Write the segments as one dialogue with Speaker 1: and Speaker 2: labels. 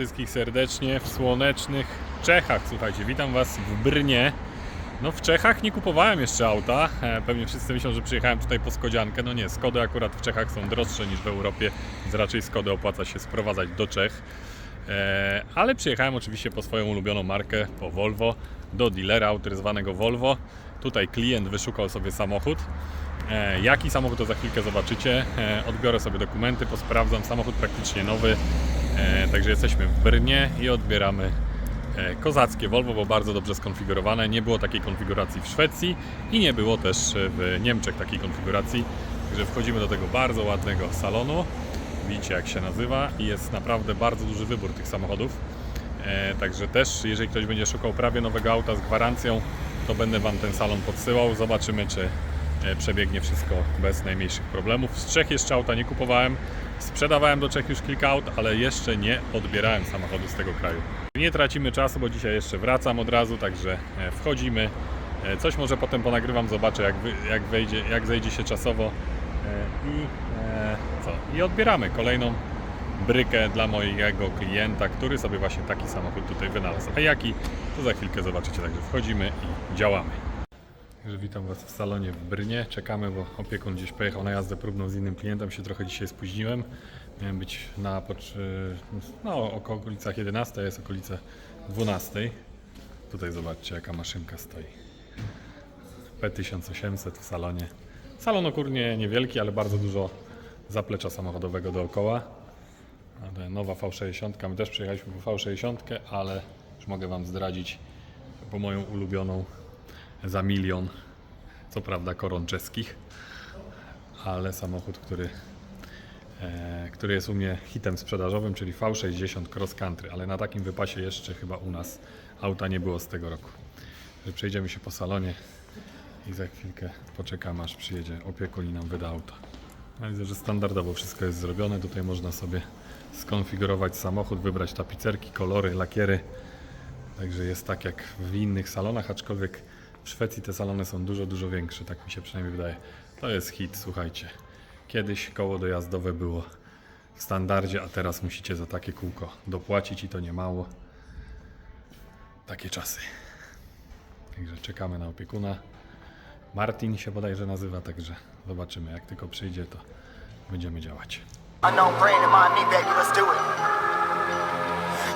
Speaker 1: Wszystkich serdecznie w słonecznych Czechach. Słuchajcie, witam Was w Brnie. No w Czechach nie kupowałem jeszcze auta. E, Pewnie wszyscy myślą, że przyjechałem tutaj po Skodziankę. No nie, Skody akurat w Czechach są droższe niż w Europie, więc raczej Skody opłaca się sprowadzać do Czech. E, Ale przyjechałem oczywiście po swoją ulubioną markę, po Volvo, do dealera autoryzowanego Volvo. Tutaj klient wyszukał sobie samochód. E, Jaki samochód to za chwilkę zobaczycie. Odbiorę sobie dokumenty, posprawdzam. Samochód praktycznie nowy. E, Także jesteśmy w Brnie i odbieramy e, kozackie Volvo, bo bardzo dobrze skonfigurowane. Nie było takiej konfiguracji w Szwecji i nie było też w Niemczech takiej konfiguracji. Także wchodzimy do tego bardzo ładnego salonu. Widzicie jak się nazywa i jest naprawdę bardzo duży wybór tych samochodów. E, Także też, jeżeli ktoś będzie szukał prawie nowego auta z gwarancją, to będę Wam ten salon podsyłał. Zobaczymy, czy przebiegnie wszystko bez najmniejszych problemów. Z Czech jeszcze auta nie kupowałem. Sprzedawałem do Czech już kilka aut, ale jeszcze nie odbierałem samochodu z tego kraju. Nie tracimy czasu, bo dzisiaj jeszcze wracam od razu, także e, wchodzimy. E, Coś może potem ponagrywam, zobaczę jak, jak, wejdzie, jak zejdzie się czasowo. E, I e, co? I odbieramy kolejną brykę dla mojego klienta, który sobie właśnie taki samochód tutaj wynalazł. A jaki, to za chwilkę zobaczycie. Także wchodzimy i działamy. Także witam Was w salonie w Brnie. Czekamy, bo opiekun gdzieś pojechał na jazdę próbną z innym klientem. Się trochę dzisiaj spóźniłem. Miałem być na no, okolicach 11, jest okolice 12. Tutaj zobaczcie, jaka maszynka stoi. P1800 w salonie. Salon okurnie niewielki, ale bardzo dużo zaplecza samochodowego dookoła. Nowa V60. My też przyjechaliśmy po V60, ale już mogę Wam zdradzić po moją ulubioną za milion. Co prawda koron czeskich, ale samochód, który, e, który jest u mnie hitem sprzedażowym, czyli V60 Cross Country, ale na takim wypasie jeszcze chyba u nas auta nie było z tego roku. Że przejdziemy się po salonie i za chwilkę poczekamy aż przyjedzie opiekun i nam wyda auto. Ja widzę, że standardowo wszystko jest zrobione. Tutaj można sobie skonfigurować samochód, wybrać tapicerki, kolory, lakiery. Także jest tak jak w innych salonach, aczkolwiek w Szwecji te salony są dużo, dużo większe, tak mi się przynajmniej wydaje. To jest hit, słuchajcie. Kiedyś koło dojazdowe było w standardzie, a teraz musicie za takie kółko dopłacić i to nie mało. Takie czasy. Także czekamy na opiekuna. Martin się bodajże nazywa, także zobaczymy. Jak tylko przyjdzie, to będziemy działać.
Speaker 2: Unknown brain in mind me, baby, let's do it.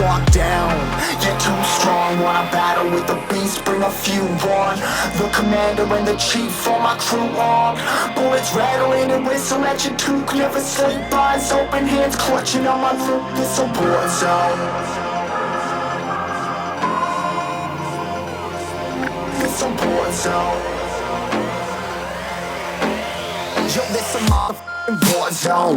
Speaker 2: locked down, you're too strong, wanna battle with the beast, bring a few on, the commander and the chief, for my crew on, bullets rattling and whistle at your toque, never sleep, eyes open, hands clutching on my loop, this a war zone. This a war zone. Yo, this a motherfucking war zone.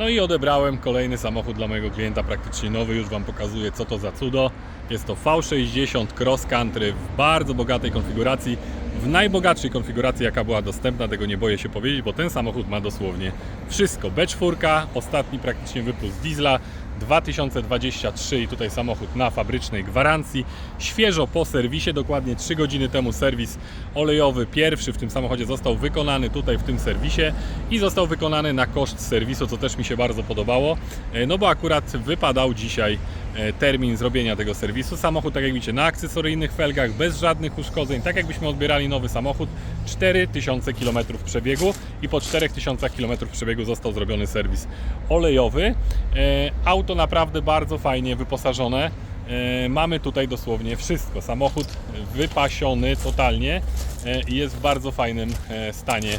Speaker 1: No i odebrałem kolejny samochód dla mojego klienta, praktycznie nowy, już Wam pokazuję co to za cudo. Jest to V60 Cross Country w bardzo bogatej konfiguracji, w najbogatszej konfiguracji jaka była dostępna, tego nie boję się powiedzieć, bo ten samochód ma dosłownie wszystko. B4, ostatni praktycznie wypust diesla, 2023 i tutaj samochód na fabrycznej gwarancji. Świeżo po serwisie, dokładnie 3 godziny temu serwis olejowy pierwszy w tym samochodzie został wykonany tutaj w tym serwisie i został wykonany na koszt serwisu, co też mi się bardzo podobało, e, no bo akurat wypadał dzisiaj e, termin zrobienia tego serwisu. Samochód, tak jak widzicie, na akcesoryjnych felgach, bez żadnych uszkodzeń, tak jakbyśmy odbierali nowy samochód, 4000 km przebiegu i po 4000 km przebiegu został zrobiony serwis olejowy. E, Auto naprawdę bardzo fajnie wyposażone. E, Mamy tutaj dosłownie wszystko. Samochód wypasiony totalnie e, i jest w bardzo fajnym e, stanie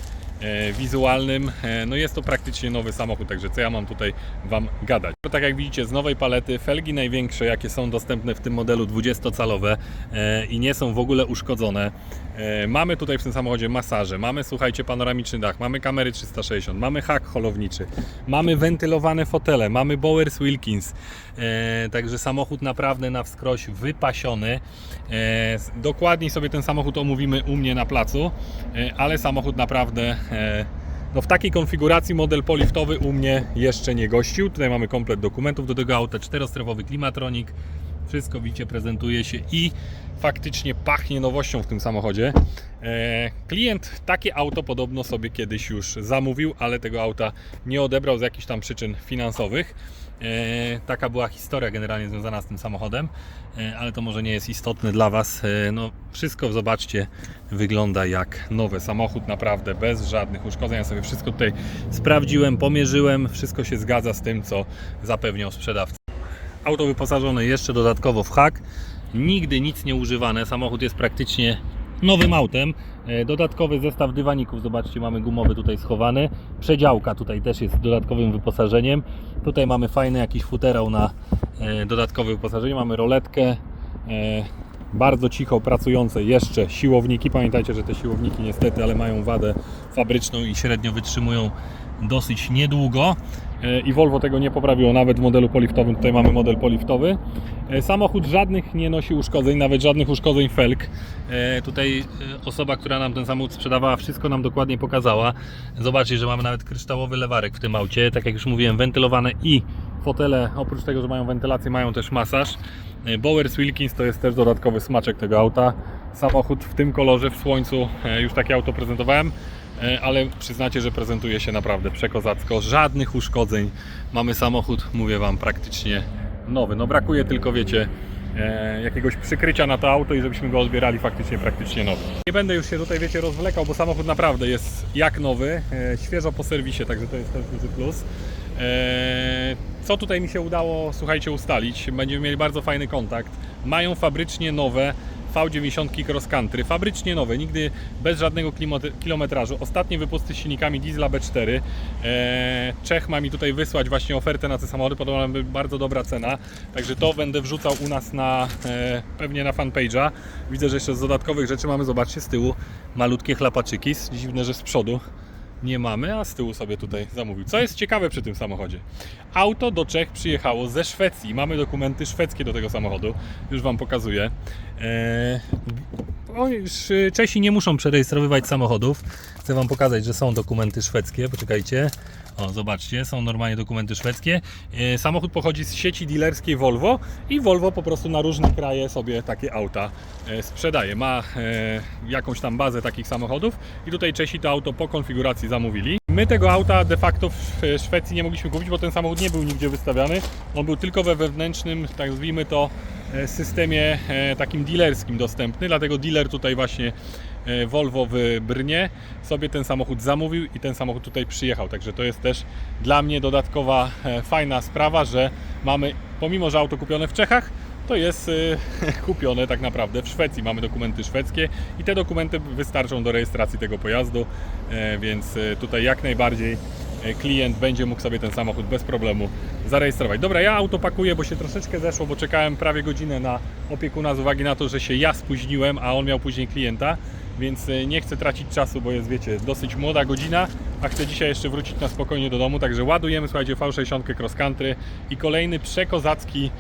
Speaker 1: wizualnym. E, no jest to praktycznie nowy samochód, także co ja mam tutaj Wam gadać. Tak jak widzicie z nowej palety, felgi największe jakie są dostępne w tym modelu 20-calowe e, i nie są w ogóle uszkodzone. E, Mamy tutaj w tym samochodzie masaże, mamy słuchajcie panoramiczny dach, mamy kamery 360, mamy hak holowniczy, mamy wentylowane fotele, mamy Bowers Wilkins. E, Także samochód naprawdę na wskroś wypasiony. E, Dokładniej sobie ten samochód omówimy u mnie na placu, e, ale samochód naprawdę e, no w takiej konfiguracji model poliftowy u mnie jeszcze nie gościł. Tutaj mamy komplet dokumentów do tego auta, czterostrefowy klimatronik. Wszystko widzicie, prezentuje się i faktycznie pachnie nowością w tym samochodzie. E, klient takie auto podobno sobie kiedyś już zamówił, ale tego auta nie odebrał z jakichś tam przyczyn finansowych. E, taka była historia generalnie związana z tym samochodem, e, ale to może nie jest istotne dla Was. E, no, wszystko zobaczcie, wygląda jak nowy samochód, naprawdę bez żadnych uszkodzeń. Ja sobie wszystko tutaj sprawdziłem, pomierzyłem, wszystko się zgadza z tym, co zapewniał sprzedawca. Auto wyposażone jeszcze dodatkowo w hak. Nigdy nic nie używane. Samochód jest praktycznie nowym autem. E, Dodatkowy zestaw dywaników, zobaczcie, mamy gumowy tutaj schowany. Przedziałka tutaj też jest dodatkowym wyposażeniem. Tutaj mamy fajny jakiś futerał na e, dodatkowe wyposażenie. Mamy roletkę. e, Bardzo cicho pracujące jeszcze siłowniki. Pamiętajcie, że te siłowniki niestety, ale mają wadę fabryczną i średnio wytrzymują dosyć niedługo. E, I Volvo tego nie poprawiło, nawet w modelu poliftowym. Tutaj mamy model poliftowy. E, Samochód żadnych nie nosi uszkodzeń, nawet żadnych uszkodzeń felg. E, Tutaj osoba, która nam ten samochód sprzedawała, wszystko nam dokładnie pokazała. Zobaczcie, że mamy nawet kryształowy lewarek w tym aucie. Tak jak już mówiłem, wentylowane i fotele, oprócz tego, że mają wentylację, mają też masaż. Bowers Wilkins to jest też dodatkowy smaczek tego auta. Samochód w tym kolorze, w słońcu, już takie auto prezentowałem. E, ale przyznacie, że prezentuje się naprawdę przekozacko. Żadnych uszkodzeń. Mamy samochód, mówię Wam, praktycznie nowy. No brakuje tylko, wiecie, e, jakiegoś przykrycia na to auto i żebyśmy go odbierali faktycznie praktycznie nowy. Nie będę już się tutaj, wiecie, rozwlekał, bo samochód naprawdę jest jak nowy, e, świeżo po serwisie, także to jest też duży plus. Co tutaj mi się udało, słuchajcie, ustalić? Będziemy mieli bardzo fajny kontakt. Mają fabrycznie nowe V90 Cross Country, fabrycznie nowe, nigdy bez żadnego kilometrażu. Ostatnie wypusty z silnikami diesla B4. Eee, Czech ma mi tutaj wysłać właśnie ofertę na te samochody, podobno bardzo dobra cena. Także to będę wrzucał u nas na e, pewnie na fanpage'a. Widzę, że jeszcze z dodatkowych rzeczy mamy, zobaczcie, z tyłu malutkie chlapaczyki. Dziwne, że z przodu nie mamy, a z tyłu sobie tutaj zamówił. Co jest ciekawe przy tym samochodzie? Auto do Czech przyjechało ze Szwecji. Mamy dokumenty szwedzkie do tego samochodu. Już Wam pokazuję. Eee, oni już, y, Czesi nie muszą przerejestrowywać samochodów. Chcę Wam pokazać, że są dokumenty szwedzkie. Poczekajcie. O, zobaczcie, są normalnie dokumenty szwedzkie. E, Samochód pochodzi z sieci dealerskiej Volvo i Volvo po prostu na różne kraje sobie takie auta e, sprzedaje. Ma jakąś tam bazę takich samochodów i tutaj Czesi to auto po konfiguracji zamówili. My tego auta de facto w Szwecji nie mogliśmy kupić, bo ten samochód nie był nigdzie wystawiany. On był tylko we wewnętrznym, tak nazwijmy to, systemie e, takim dealerskim dostępny, dlatego dealer tutaj właśnie e, Volvo w Brnie sobie ten samochód zamówił i ten samochód tutaj przyjechał. Także to jest też dla mnie dodatkowa e, fajna sprawa, że mamy, pomimo że auto kupione w Czechach, to jest e, kupione tak naprawdę w Szwecji. Mamy dokumenty szwedzkie i te dokumenty wystarczą do rejestracji tego pojazdu, e, więc e, tutaj jak najbardziej e, klient będzie mógł sobie ten samochód bez problemu zarejestrować. Dobra, ja auto pakuję, bo się troszeczkę zeszło, bo czekałem prawie godzinę na opiekuna z uwagi na to, że się ja spóźniłem, a on miał później klienta, więc e, nie chcę tracić czasu, bo jest, wiecie, dosyć młoda godzina, a chcę dzisiaj jeszcze wrócić na spokojnie do domu, także ładujemy, słuchajcie, V60 Cross Country i kolejny przekozacki, e,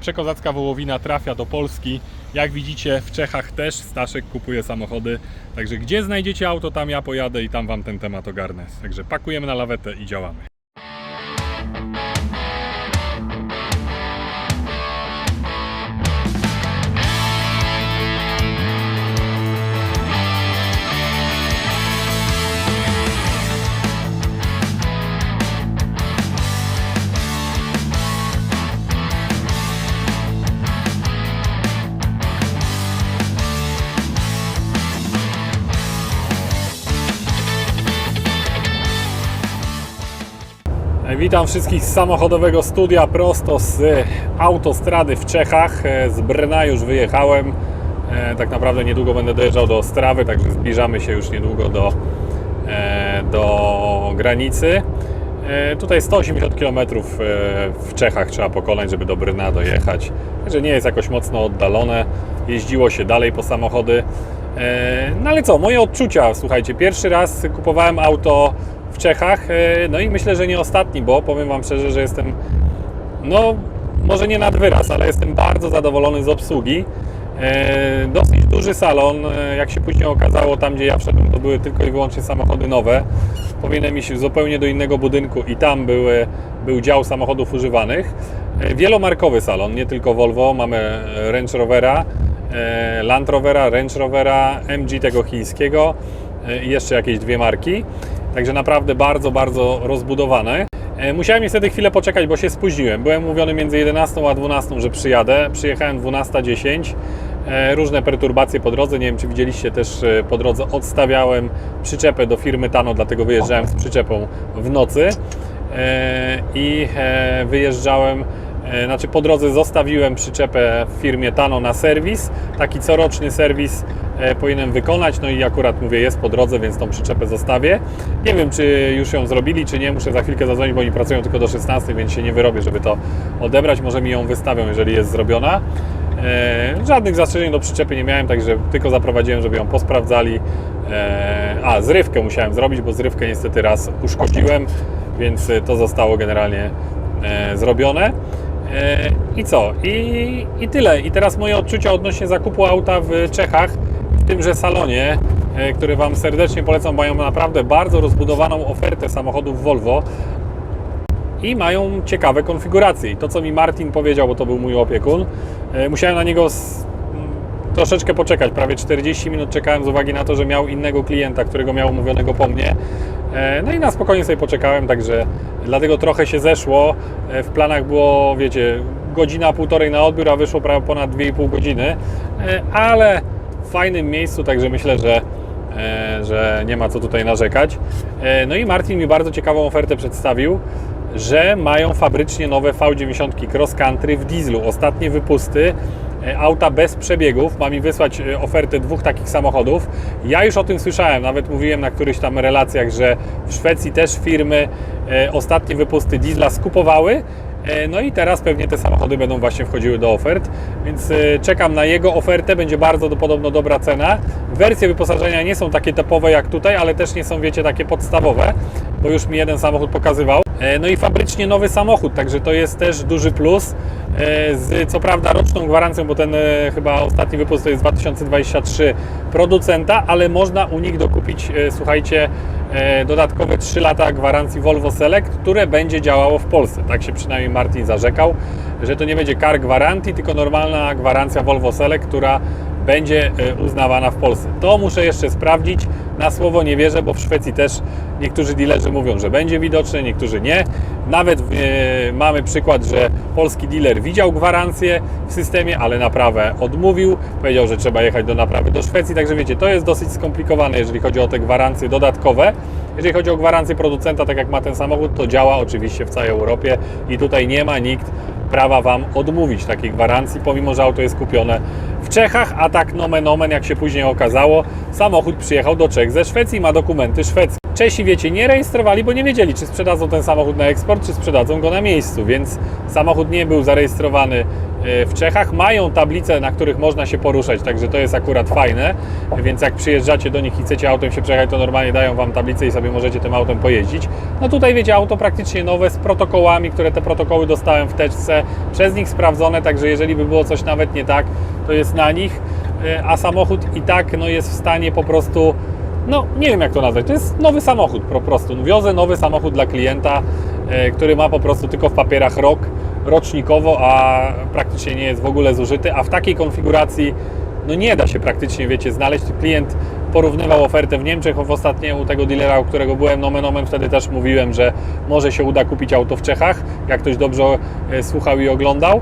Speaker 1: przekozacka wołowina trafia do Polski. Jak widzicie, w Czechach też Staszek kupuje samochody, także gdzie znajdziecie auto, tam ja pojadę i tam Wam ten temat ogarnę. Także pakujemy na lawetę i działamy. Witam wszystkich z samochodowego studia prosto z autostrady w Czechach. E, Z Brna już wyjechałem. E, Tak naprawdę niedługo będę dojeżdżał do Ostrawy, także zbliżamy się już niedługo do, e, do granicy. Tutaj 180 km w Czechach trzeba pokonać, żeby do Brna dojechać. Także nie jest jakoś mocno oddalone. Jeździło się dalej po samochody. No ale co, moje odczucia, słuchajcie, pierwszy raz kupowałem auto Czechach, e, no i myślę, że nie ostatni, bo powiem Wam szczerze, że jestem, no może nie nad wyraz, ale jestem bardzo zadowolony z obsługi. E, Dosyć duży salon, e, jak się później okazało, tam gdzie ja wszedłem, to były tylko i wyłącznie samochody nowe. Powinienem iść zupełnie do innego budynku i tam były, był dział samochodów używanych. Wielomarkowy salon, nie tylko Volvo, mamy Range Rovera, Land Rovera, Range Rovera, MG tego chińskiego i jeszcze jakieś dwie marki. Także naprawdę bardzo, bardzo rozbudowane. E, Musiałem niestety chwilę poczekać, bo się spóźniłem. Byłem mówiony między 11 a 12, że przyjadę. Przyjechałem 12.10. E, Różne perturbacje po drodze. Nie wiem, czy widzieliście też e, po drodze. Odstawiałem przyczepę do firmy Tano, dlatego wyjeżdżałem z przyczepą w nocy. I wyjeżdżałem Znaczy po drodze zostawiłem przyczepę w firmie Tano na serwis. Taki coroczny serwis e, powinienem wykonać. No i akurat mówię, jest po drodze, więc tą przyczepę zostawię. Nie wiem, czy już ją zrobili, czy nie. Muszę za chwilkę zadzwonić, bo oni pracują tylko do 16, więc się nie wyrobię, żeby to odebrać. Może mi ją wystawią, jeżeli jest zrobiona. E, żadnych zastrzeżeń do przyczepy nie miałem, także tylko zaprowadziłem, żeby ją posprawdzali. E, a, zrywkę musiałem zrobić, bo zrywkę niestety raz uszkodziłem, więc e, to zostało generalnie e, zrobione. E, I co? I, I tyle. I teraz moje odczucia odnośnie zakupu auta w Czechach, w tymże salonie, e, który Wam serdecznie polecam, mają naprawdę bardzo rozbudowaną ofertę samochodów Volvo i mają ciekawe konfiguracje. I to, co mi Martin powiedział, bo to był mój opiekun, e, musiałem na niego troszeczkę poczekać. Prawie 40 minut czekałem z uwagi na to, że miał innego klienta, którego miał umówionego po mnie. E, No i na spokojnie sobie poczekałem, także dlatego trochę się zeszło. E, W planach było, wiecie, godzina, półtorej na odbiór, a wyszło prawie ponad 2,5 godziny, E, ale w fajnym miejscu, także myślę, że że nie ma co tutaj narzekać. No i Martin mi bardzo ciekawą ofertę przedstawił, że mają fabrycznie nowe V90 Cross Country w dieslu. Ostatnie wypusty, auta bez przebiegów. Ma mi wysłać e, ofertę dwóch takich samochodów. Ja już o tym słyszałem, nawet mówiłem na którychś tam relacjach, że w Szwecji też firmy e, ostatnie wypusty diesla skupowały. E, No i teraz pewnie te samochody będą właśnie wchodziły do ofert, więc e, czekam na jego ofertę, będzie bardzo do, podobno dobra cena. Wersje wyposażenia nie są takie topowe jak tutaj, ale też nie są, wiecie, takie podstawowe, bo już mi jeden samochód pokazywał. E, No i fabrycznie nowy samochód, także to jest też duży plus. E, Z co prawda roczną gwarancją, bo ten e, chyba ostatni wypust to jest 2023 producenta, ale można u nich dokupić, słuchajcie, dodatkowe 3 lata gwarancji Volvo Select, które będzie działało w Polsce. Tak się przynajmniej Martin zarzekał, że to nie będzie car gwarancji, tylko normalna gwarancja Volvo Select, która będzie e, uznawana w Polsce. To muszę jeszcze sprawdzić. Na słowo nie wierzę, bo w Szwecji też niektórzy dealerzy mówią, że będzie widoczne, niektórzy nie. Nawet e, mamy przykład, że polski dealer widział gwarancję w systemie, ale naprawę odmówił. Powiedział, że trzeba jechać do naprawy do Szwecji. Także wiecie, to jest dosyć skomplikowane, jeżeli chodzi o te gwarancje dodatkowe. Jeżeli chodzi o gwarancję producenta, tak jak ma ten samochód, to działa oczywiście w całej Europie i tutaj nie ma nikt prawa Wam odmówić takiej gwarancji, pomimo że auto jest kupione Czechach, a tak nomen omen, jak się później okazało, samochód przyjechał do Czech ze Szwecji ma dokumenty szwedzkie. Czesi, wiecie, nie rejestrowali, bo nie wiedzieli, czy sprzedadzą ten samochód na eksport, czy sprzedadzą go na miejscu, więc samochód nie był zarejestrowany w Czechach. Mają tablice, na których można się poruszać, także to jest akurat fajne, więc jak przyjeżdżacie do nich i chcecie autem się przejechać, to normalnie dają Wam tablicę i sobie możecie tym autem pojeździć. No tutaj wiecie, auto praktycznie nowe z protokołami, które te protokoły dostałem w teczce, przez nich sprawdzone, także jeżeli by było coś nawet nie tak, to jest na nich, e, a samochód i tak no, jest w stanie po prostu no nie wiem jak to nazwać, to jest nowy samochód po prostu. Wiozę nowy samochód dla klienta, e, który ma po prostu tylko w papierach rok rocznikowo, a praktycznie nie jest w ogóle zużyty, a w takiej konfiguracji no nie da się praktycznie, wiecie, znaleźć. Klient porównywał ofertę w Niemczech w ostatnie u tego dealera, u którego byłem, nomen omen, wtedy też mówiłem, że może się uda kupić auto w Czechach, jak ktoś dobrze e, słuchał i oglądał.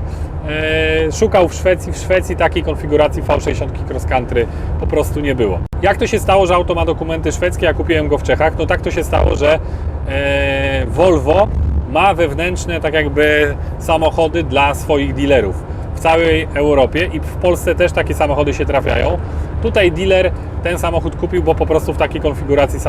Speaker 1: E, Szukał w Szwecji, w Szwecji takiej konfiguracji V60 Cross Country po prostu nie było. Jak to się stało, że auto ma dokumenty szwedzkie, ja kupiłem go w Czechach? No tak to się stało, że e, Volvo ma wewnętrzne tak jakby samochody dla swoich dealerów w całej Europie i w Polsce też takie samochody się trafiają. Tutaj dealer ten samochód kupił, bo po prostu w takiej konfiguracji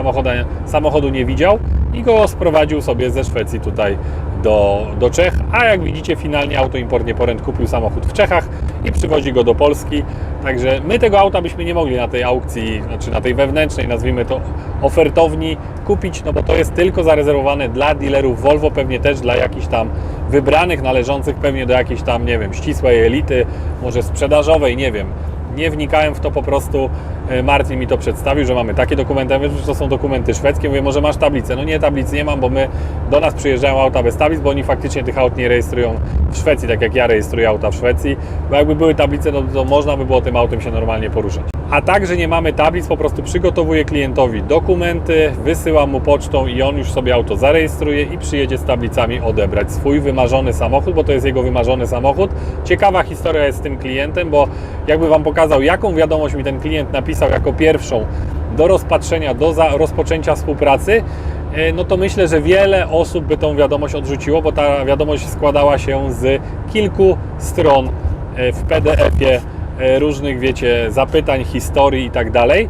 Speaker 1: samochodu, nie widział i go sprowadził sobie ze Szwecji tutaj do, do Czech. A jak widzicie, finalnie Auto Import Nieporęt kupił samochód w Czechach i przywozi go do Polski. Także my tego auta byśmy nie mogli na tej aukcji, znaczy na tej wewnętrznej, nazwijmy to ofertowni, kupić, no bo to jest tylko zarezerwowane dla dealerów Volvo, pewnie też dla jakichś tam wybranych, należących pewnie do jakiejś tam, nie wiem, ścisłej elity, może sprzedażowej, nie wiem. Nie wnikałem w to po prostu. e, Martin mi to przedstawił, że mamy takie dokumenty. Ja wiem, że to są dokumenty szwedzkie. Mówię, może masz tablicę? No nie, tablicy nie mam, bo my do nas przyjeżdżają auta bez tablic, bo oni faktycznie tych aut nie rejestrują w Szwecji, tak jak ja rejestruję auta w Szwecji. Bo jakby były tablice, no to można by było tym autem się normalnie poruszać. A także nie mamy tablic, po prostu przygotowuję klientowi dokumenty, wysyłam mu pocztą i on już sobie auto zarejestruje i przyjedzie z tablicami odebrać swój wymarzony samochód, bo to jest jego wymarzony samochód. Ciekawa historia jest z tym klientem, bo jakby Wam pokazał, jaką wiadomość mi ten klient napisał jako pierwszą do rozpatrzenia, do rozpoczęcia współpracy, e, no to myślę, że wiele osób by tą wiadomość odrzuciło, bo ta wiadomość składała się z kilku stron e, w PDF-ie różnych, wiecie, zapytań, historii i tak dalej.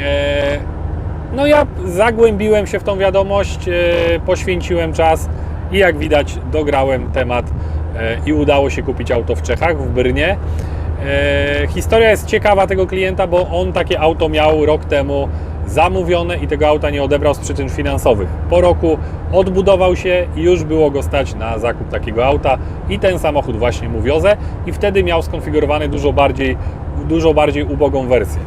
Speaker 1: E, No ja zagłębiłem się w tą wiadomość, e, poświęciłem czas i jak widać dograłem temat e, i udało się kupić auto w Czechach, w Brnie. E, Historia jest ciekawa tego klienta, bo on takie auto miał rok temu zamówione i tego auta nie odebrał z przyczyn finansowych. Po roku odbudował się i już było go stać na zakup takiego auta i ten samochód właśnie mu wiozę i wtedy miał skonfigurowany dużo bardziej, dużo bardziej ubogą wersję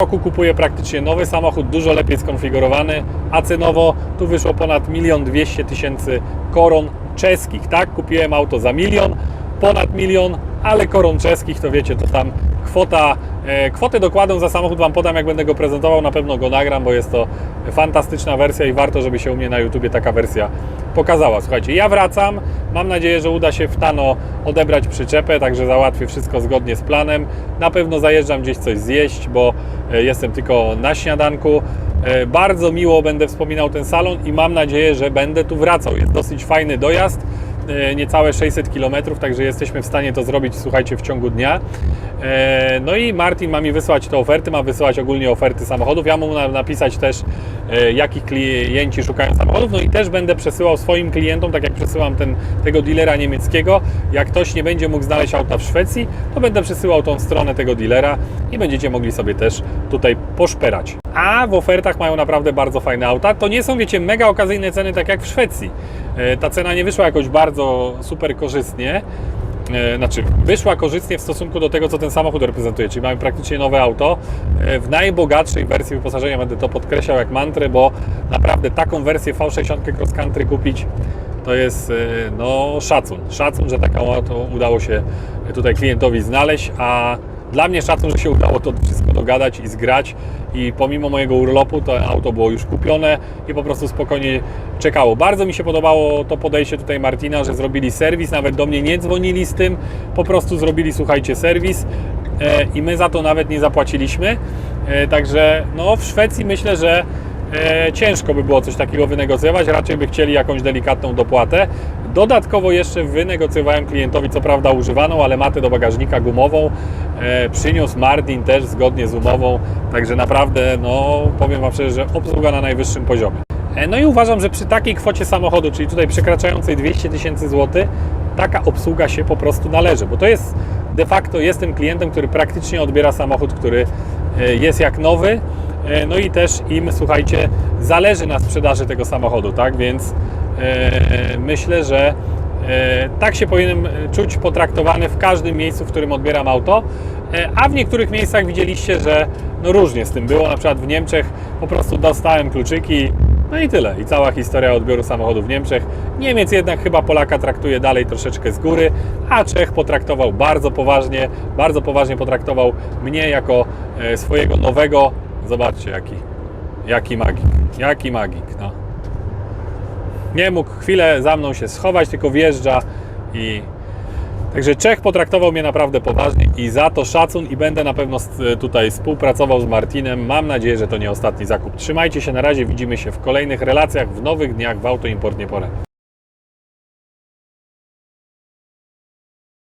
Speaker 1: roku kupuję praktycznie nowy samochód, dużo lepiej skonfigurowany, a cenowo tu wyszło ponad 1 200 tysięcy koron czeskich, tak? Kupiłem auto za milion, ponad milion, ale koron czeskich to wiecie, to tam kwota, e, kwotę dokładną za samochód Wam podam, jak będę go prezentował, na pewno go nagram, bo jest to fantastyczna wersja i warto, żeby się u mnie na YouTubie taka wersja pokazała. Słuchajcie, ja wracam, mam nadzieję, że uda się w Tano odebrać przyczepę, także załatwię wszystko zgodnie z planem. Na pewno zajeżdżam gdzieś coś zjeść, bo e, jestem tylko na śniadanku. E, Bardzo miło będę wspominał ten salon i mam nadzieję, że będę tu wracał. Jest dosyć fajny dojazd, niecałe 600 km, także jesteśmy w stanie to zrobić, słuchajcie, w ciągu dnia. E, No i Martin ma mi wysłać te oferty, ma wysyłać ogólnie oferty samochodów. Ja mu na- napisać też, e, jakich klienci szukają samochodów. No i też będę przesyłał swoim klientom, tak jak przesyłam ten, tego dealera niemieckiego. Jak ktoś nie będzie mógł znaleźć auta w Szwecji, to będę przesyłał tą stronę tego dealera i będziecie mogli sobie też tutaj poszperać. A w ofertach mają naprawdę bardzo fajne auta. To nie są, wiecie, mega okazyjne ceny, tak jak w Szwecji. E, Ta cena nie wyszła jakoś bardzo super korzystnie. E, znaczy wyszła korzystnie w stosunku do tego, co ten samochód reprezentuje, czyli mamy praktycznie nowe auto e, w najbogatszej wersji wyposażenia, będę to podkreślał jak mantrę, bo naprawdę taką wersję V60 Cross Country kupić to jest e, no szacun, szacun, że taką auto udało się tutaj klientowi znaleźć, a dla mnie szacun, że się udało to wszystko dogadać i zgrać i pomimo mojego urlopu to auto było już kupione i po prostu spokojnie czekało. Bardzo mi się podobało to podejście tutaj Martina, że zrobili serwis, nawet do mnie nie dzwonili z tym, po prostu zrobili, słuchajcie, serwis e, i my za to nawet nie zapłaciliśmy. E, Także no w Szwecji myślę, że e, ciężko by było coś takiego wynegocjować, raczej by chcieli jakąś delikatną dopłatę. Dodatkowo jeszcze wynegocjowałem klientowi, co prawda używaną, ale matę do bagażnika gumową. E, przyniósł Martin też zgodnie z umową, także naprawdę, no powiem Wam szczerze, że obsługa na najwyższym poziomie. E, no i uważam, że przy takiej kwocie samochodu, czyli tutaj przekraczającej 200 tysięcy złotych, taka obsługa się po prostu należy, bo to jest de facto jestem klientem, który praktycznie odbiera samochód, który e, jest jak nowy, E, no i też im, słuchajcie, zależy na sprzedaży tego samochodu, tak? Więc myślę, że e, tak się powinienem czuć potraktowany w każdym miejscu, w którym odbieram auto. E, a w niektórych miejscach widzieliście, że no różnie z tym było. Na przykład w Niemczech po prostu dostałem kluczyki, no i tyle. I cała historia odbioru samochodu w Niemczech. Niemiec jednak chyba Polaka traktuje dalej troszeczkę z góry, a Czech potraktował bardzo poważnie, bardzo poważnie potraktował mnie jako e, swojego nowego Zobaczcie, jaki, jaki magik, jaki magik, no. Nie mógł chwilę za mną się schować, tylko wjeżdża i... Także Czech potraktował mnie naprawdę poważnie i za to szacun i będę na pewno z- tutaj współpracował z Martinem. Mam nadzieję, że to nie ostatni zakup. Trzymajcie się na razie, widzimy się w kolejnych relacjach w nowych dniach w Auto Import Nieporę.